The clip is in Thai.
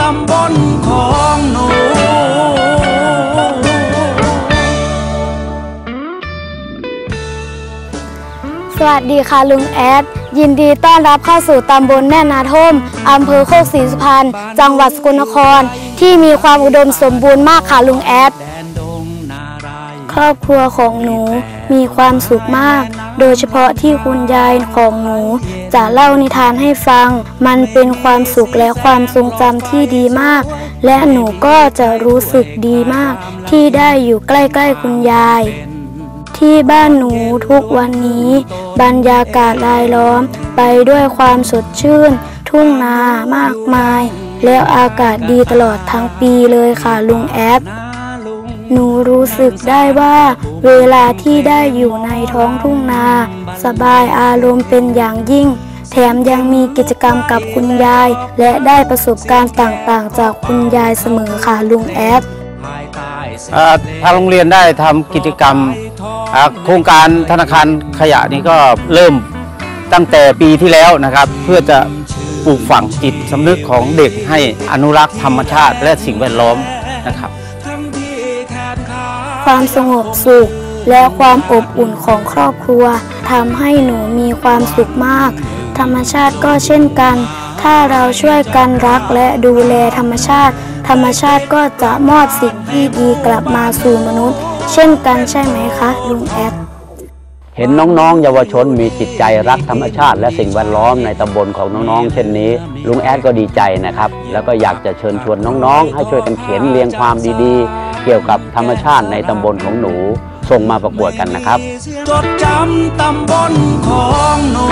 ตำบลของหนูสวัสดีค่ะลุงแอด ยินดีต้อนรับเข้าสู่ตำบลแม่นาท่มอำเภอโคกศรีสุพรรณจังหวัดสกลนคร ที่มีความอุดมสมบูรณ์มากค่ะลุงแอด ครอบครัวของหนูมีความสุขมาก โดยเฉพาะที่คุณยายของหนู จะเล่านิทานให้ฟัง มันเป็นความสุขและความทรงจำที่ดีมาก และหนูก็จะรู้สึกดีมาก ที่ได้อยู่ใกล้ ๆ คุณยาย ที่บ้านหนูทุกวันนี้ บรรยากาศรายล้อม ไปด้วยความสดชื่น ทุ่งนามากมาย แล้วอากาศดีตลอดทั้งปีเลยค่ะลุงแอดนาลุง หนูรู้สึกได้ว่าเวลาที่ได้อยู่ในท้องทุ่งนา สบายอารมณ์เป็นอย่างยิ่ง แถมยังมีกิจกรรมกับคุณยาย และได้ประสบการณ์ต่างๆ จากคุณยายเสมอค่ะลุงแอดทางโรงเรียนได้ทำกิจกรรมโครงการธนาคารขยะนี้ก็เริ่มตั้งแต่ปีที่แล้วนะครับ เพื่อจะปลูกฝังจิตสำนึกของเด็กให้อนุรักษ์ธรรมชาติและสิ่งแวดล้อมนะครับ ความสงบสุข และความอบอุ่นของครอบครัวทำให้หนูมีความสุขมาก ธรรมชาติก็เช่นกัน ถ้าเราช่วยกันรักและดูแลธรรมชาติ ธรรมชาติก็จะมอบสิ่งที่ดีกลับมาสู่มนุษย์ เช่นกันใช่ไหมคะลุงแอดเห็นน้องๆ เยาวชนมีจิตใจรักธรรมชาติ และสิ่งแวดล้อมในตำบลของน้องๆ เช่นนี้ ลุงแอดก็ดีใจนะครับ แล้วก็อยากจะเชิญชวนน้องๆ ให้ช่วยกันเขียนเรียงความดีๆ เกี่ยวกับธรรมชาติในตำบลของหนู ส่งมาประกวดกันนะครับ จดจำตำบลของหนู